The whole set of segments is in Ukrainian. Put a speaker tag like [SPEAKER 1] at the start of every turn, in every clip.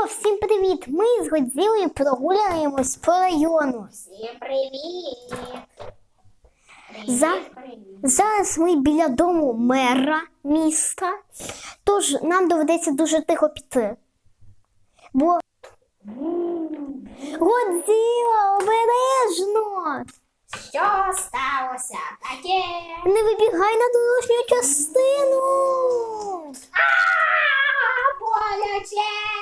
[SPEAKER 1] О, всім привіт! Ми з Годзілою прогуляємось по району.
[SPEAKER 2] Всім привіт!
[SPEAKER 1] За-
[SPEAKER 2] Привіт, привіт.
[SPEAKER 1] Зараз ми біля дому мера міста, тож нам доведеться дуже тихо піти. Бо Годзіла, обережно!
[SPEAKER 2] Що сталося таке?
[SPEAKER 1] Не вибігай на дорожню частину.
[SPEAKER 2] А, боляче!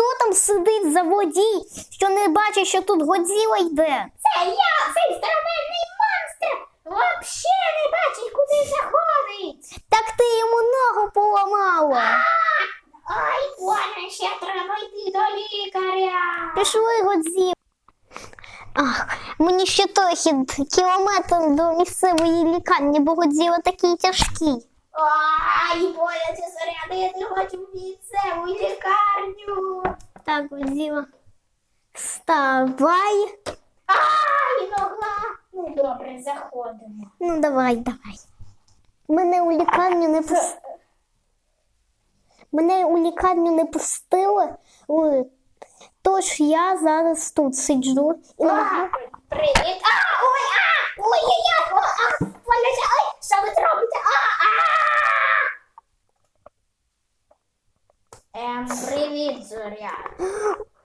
[SPEAKER 1] Хто там сидить за водій, що не бачить, що тут Годзіла йде?
[SPEAKER 2] Це я, цей здоровенний монстр! Вообще не бачить, куди заходить!
[SPEAKER 1] Так ти йому ногу поламала.
[SPEAKER 2] Ой, Боже, ще треба йти до лікаря!
[SPEAKER 1] Пішли Годзіла. Ах, мені ще трохи кілометр до місцевої лікарні, бо Годзіла такий тяжкий.
[SPEAKER 2] Ой, боляче заряди, я не хочу в місцеву лікарню!
[SPEAKER 1] Так, Годзіла. Вставай.
[SPEAKER 2] Ай, нога! Ну добре, заходимо.
[SPEAKER 1] Ну, давай, давай. Мене у лікарню не пустили. Мене у лікарню не пустили. Тож я зараз тут сиджу і
[SPEAKER 2] А, Привіт! А, ой, а! Ой, ой, ой, о, а! Боляче, ой, що ви робите? А! Ем, привіт, Зоря.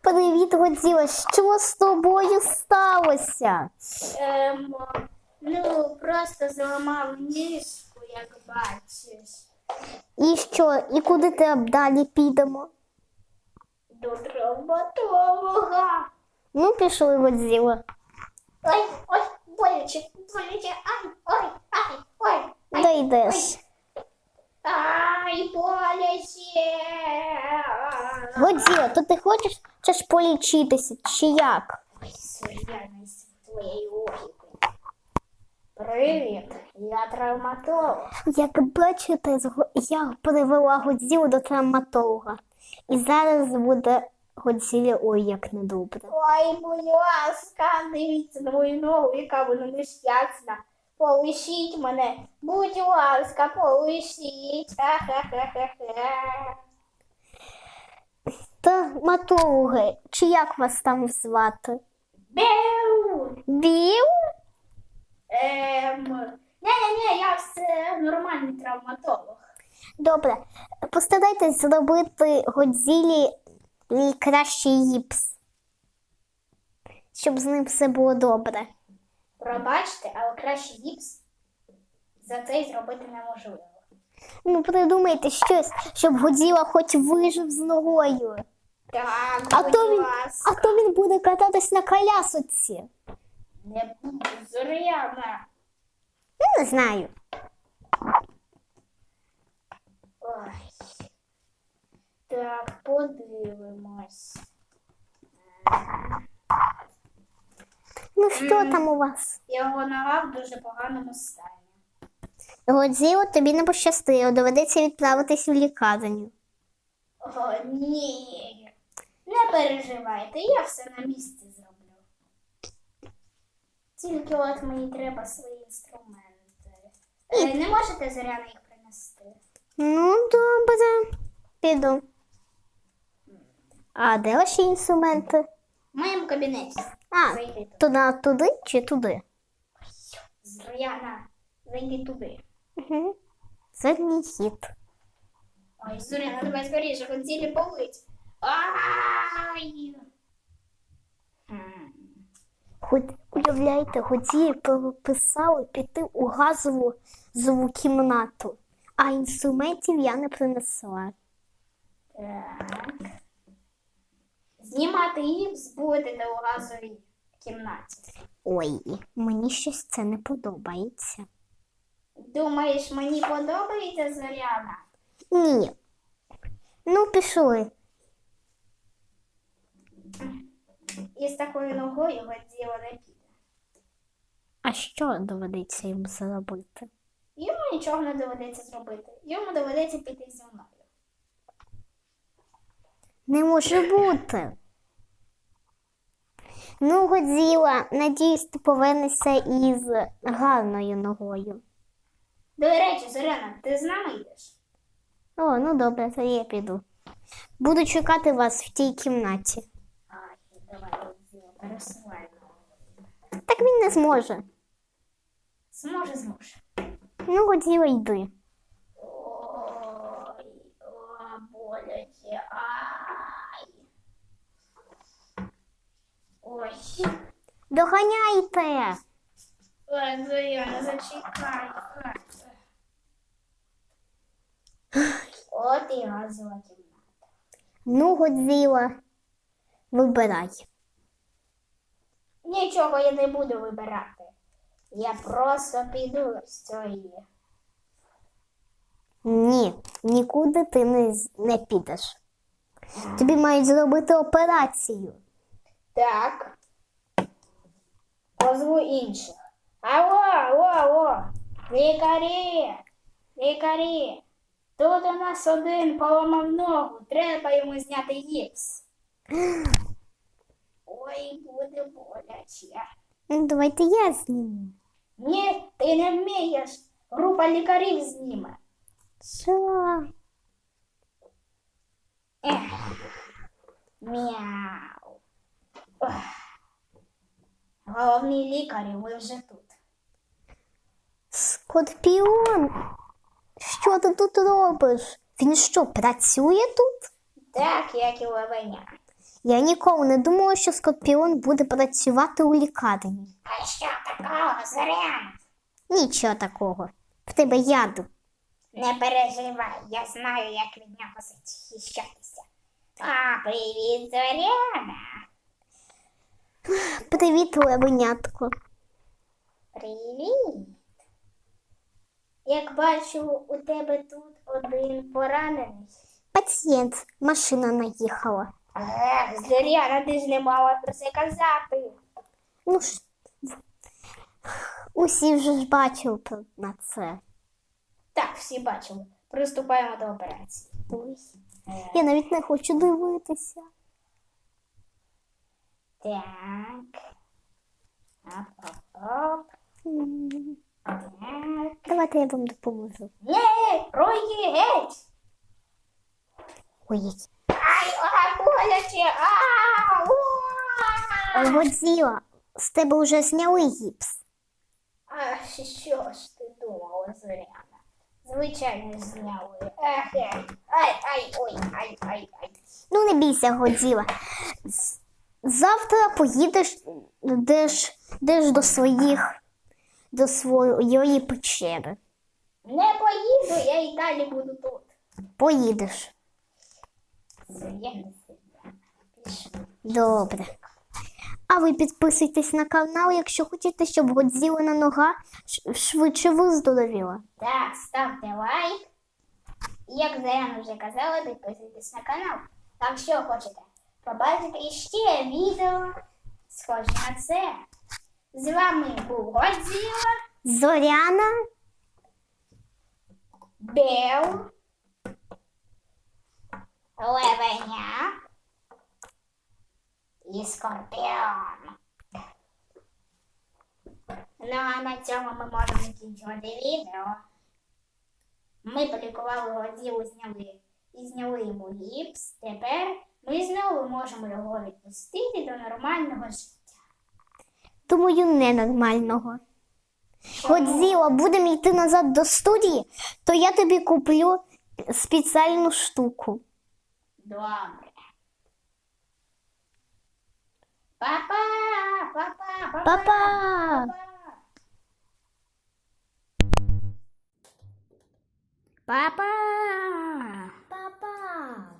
[SPEAKER 1] Привіт, Годзіла. Що з тобою сталося?
[SPEAKER 2] Ем, ну, просто зламав ніжку, як бачиш.
[SPEAKER 1] І що? І куди ти далі підемо?
[SPEAKER 2] До травматолога.
[SPEAKER 1] Ну, пішли, Годзіла.
[SPEAKER 2] Ой, ой, боляче, боляче, ай, ой, ай, ой, ай.
[SPEAKER 1] Де йдеш?
[SPEAKER 2] Ай, боляче.
[SPEAKER 1] Годзіла, то ти хочеш чи ж полічитися, чи як?
[SPEAKER 2] Ой, сур'яний з твоєю логікою. Привіт, я травматолог.
[SPEAKER 1] Як бачите, я привела Годзілу до травматолога. І зараз буде Годзілі ой як недобре.
[SPEAKER 2] Ой, будь ласка, дивіться на мою ногу, яка вона нещасна. Полишіть мене, будь ласка, полишіть. Ха-ха-ха-ха-ха.
[SPEAKER 1] Травматологи, чи як вас там звати?
[SPEAKER 2] Беу!
[SPEAKER 1] Біл?
[SPEAKER 2] Ем, ні-ні-ні, я все нормальний травматолог.
[SPEAKER 1] Добре, постарайтесь зробити Годзілі кращий гіпс. Щоб з ним все було добре.
[SPEAKER 2] Пробачте, але краще гіпс за це й зробити неможливо.
[SPEAKER 1] Ну, придумайте щось, щоб Годзіла хоч вижив з ногою.
[SPEAKER 2] Так,
[SPEAKER 1] А
[SPEAKER 2] будь
[SPEAKER 1] то він,
[SPEAKER 2] ласка.
[SPEAKER 1] а то він буде кататись на колясоці.
[SPEAKER 2] Не буду, Зоряна.
[SPEAKER 1] Ну, не знаю.
[SPEAKER 2] Ой. Так, подивимось.
[SPEAKER 1] Ну, що там у вас?
[SPEAKER 2] Його нога в дуже поганому стані.
[SPEAKER 1] Годзіло, тобі не пощастило, доведеться відправитись у лікарню.
[SPEAKER 2] О, ні. Не переживайте, я все на місці зроблю. Тільки от мені треба свої інструменти. Е, не можете Зоряна їх принести?
[SPEAKER 1] Ну, добре, піду. А де ваші інструменти?
[SPEAKER 2] В моєму кабінеті.
[SPEAKER 1] А,
[SPEAKER 2] Зайди туди.
[SPEAKER 1] туди, туди чи туди?
[SPEAKER 2] Зоряна, зайди туди.
[SPEAKER 1] Угу. Задній хід.
[SPEAKER 2] Ой, Зоряна, давай скоріше, концілі болить. Ай!
[SPEAKER 1] Хоч уявляєте, Годзілі прописали піти у газову зову кімнату, а інструментів я не принесла.
[SPEAKER 2] Так. Знімати гіпс будете у газовій кімнаті.
[SPEAKER 1] Ой, мені щось це не подобається.
[SPEAKER 2] Думаєш, мені подобається Зоряна?
[SPEAKER 1] Ні. Ну, пішли.
[SPEAKER 2] І з такою ногою Годзіла не піде.
[SPEAKER 1] А що доведеться їм зробити?
[SPEAKER 2] Йому нічого не доведеться зробити. Йому доведеться піти зі мною.
[SPEAKER 1] Не може бути. Ну, Годзіла, надіюсь, ти повернешся із гарною ногою.
[SPEAKER 2] До речі, Зоряна, ти з нами йдеш?
[SPEAKER 1] О, ну добре, то я піду. Буду чекати вас в тій кімнаті.
[SPEAKER 2] Ай, давай, Годзіла, пересувай.
[SPEAKER 1] Так він не зможе.
[SPEAKER 2] Зможе, зможе.
[SPEAKER 1] Ну, Годзіла, йди.
[SPEAKER 2] Ой, о, боляче, ай. Ой,
[SPEAKER 1] Доганяйте.
[SPEAKER 2] ой, Зоряна, зачекай. От і газова кімната.
[SPEAKER 1] Ну, Годзіла, вибирай.
[SPEAKER 2] Нічого я не буду вибирати. Я просто піду з цієї.
[SPEAKER 1] Ні, нікуди ти не, не підеш. Тобі мають зробити операцію.
[SPEAKER 2] Так. Позву інших. Алло, алло, алло. Лікарі. Лікарі. Тут у нас один поламав ногу. Треба йому зняти гіпс. Ой, буде боляче.
[SPEAKER 1] Ну, давайте я зніму.
[SPEAKER 2] Ні, ти не вмієш. Група лікарів зніме.
[SPEAKER 1] Що?
[SPEAKER 2] Ех. Мяу. Ох. Головні лікарі, ви вже тут.
[SPEAKER 1] Скорпіон, що ти тут робиш? Він що, працює тут?
[SPEAKER 2] Так, як і левеня.
[SPEAKER 1] Я ніколи не думала, що скорпіон буде працювати у лікарні.
[SPEAKER 2] А що такого, Зорян?
[SPEAKER 1] Нічого такого. В тебе яду.
[SPEAKER 2] Не переживай, я знаю, як від нього захищатися. А, привіт, Зоряна.
[SPEAKER 1] Привіт, левенятко.
[SPEAKER 2] Привіт. Як бачу, у тебе тут один поранений.
[SPEAKER 1] Пацієнт, машина наїхала.
[SPEAKER 2] Ех, Зоряна, ти ж не мала про це казати.
[SPEAKER 1] Ну ж, усі вже ж бачили про- на це.
[SPEAKER 2] Так, всі бачили. Приступаємо до операції.
[SPEAKER 1] Ой, Я навіть не хочу дивитися.
[SPEAKER 2] Так. Оп-оп-оп.
[SPEAKER 1] М,
[SPEAKER 2] Так.
[SPEAKER 1] Давайте я вам допоможу.
[SPEAKER 2] Ні, рої геть.
[SPEAKER 1] Ой, які.
[SPEAKER 2] Ай, а, А,
[SPEAKER 1] Годзіла, з тебе вже зняли гіпс.
[SPEAKER 2] А що ж ти думала, Зоряна? Звичайно, зняли. Ех, ех. Ай, ай, ой, ай, ай, ай.
[SPEAKER 1] Ну, не бійся, Годзіла. З- Завтра поїдеш деш, деш до своїх, до своєї печери.
[SPEAKER 2] Не поїду, я і далі буду тут.
[SPEAKER 1] Поїдеш.
[SPEAKER 2] Зоряна.
[SPEAKER 1] Добре. А ви підписуйтесь на канал, якщо хочете, щоб Годзілина нога швидше виздоровіла.
[SPEAKER 2] Так, ставте лайк. І як Заряна вже казала, підписуйтесь на канал. Там що хочете побачити ще відео схоже на це. З вами був Годзіла,
[SPEAKER 1] Зоряна,
[SPEAKER 2] Бел, Левеня і Скорпіон. Ну а на цьому ми можемо закінчувати відео. Ми полікували Годзілу, зняли і зняли йому гіпс. Тепер ми знову можемо його відпустити до нормального життя.
[SPEAKER 1] думаю, ненормального. Годзіла, будемо йти назад до студії, то я тобі куплю спеціальну штуку.
[SPEAKER 2] Добре. Папа, папа, папа. Папа.
[SPEAKER 1] Папа.
[SPEAKER 2] Папа.